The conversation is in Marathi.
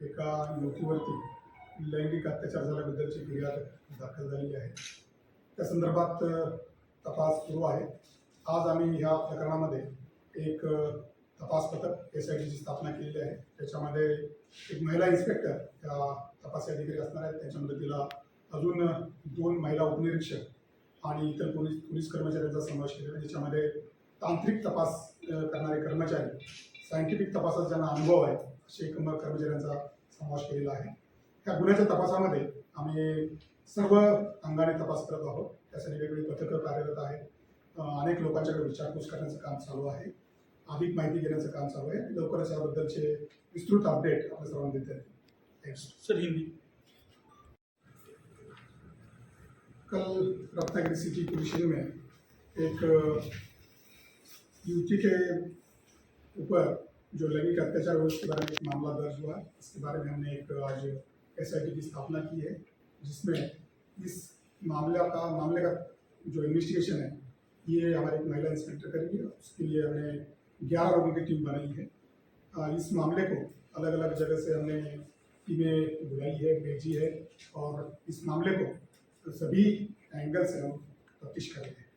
एका युवतीवरती लैंगिक अत्याचार झाल्याबद्दलची फिर्याद दाखल झालेली आहे. त्या संदर्भात तपास सुरू आहे. आज आम्ही ह्या प्रकरणामध्ये एक तपास पथक एस आय टीची स्थापना केलेली आहे. त्याच्यामध्ये एक महिला इन्स्पेक्टर त्या तपासी अधिकारी असणार आहेत. त्याच्या मदतीला अजून दोन महिला उपनिरीक्षक आणि इतर पोलीस पोलीस कर्मचाऱ्यांचा समावेश केलेला आहे. ज्याच्यामध्ये तांत्रिक तपास करणारे कर्मचारी सायंटिफिक तपासात ज्यांना अनुभव आहे असे एक म- कर्मचाऱ्यांचा समावेश केलेला आहे. ह्या गुन्ह्याच्या तपासामध्ये आम्ही सर्व अंगाने तपास करत आहोत. त्यासाठी वेगवेगळी पथकं कार्यरत आहेत. अनेक लोकांच्याकडे विचारपूस करण्याचं काम चालू आहे. अधिक माहिती घेण्याचं काम चालू आहे. लवकरच याबद्दलचे विस्तृत अपडेट आपल्या सर्वांना देता सर हिंदी. कल रत्नागिरी सिटी पुलिस में एक युवती के ऊपर जो लैंगिक अत्याचार हुआ, उसके बारे में एक मामला दर्ज हुआ। इसके बारे में हमने एक आज एस की स्थापना की है, जिसमें इस मामला का, मामले का जो इन्वेस्टिगेशन है, ये हमारे एक महिला इंस्पेक्टर करेंगे उसके लिए हमने ग्यारह लोगों की टीम बनाई है। इस मामले को अलग अलग जगह से हमने टीमें बुलाई है, भेजी है और इस मामले को सभी एंगल से हम तफ्तीश करेंगे।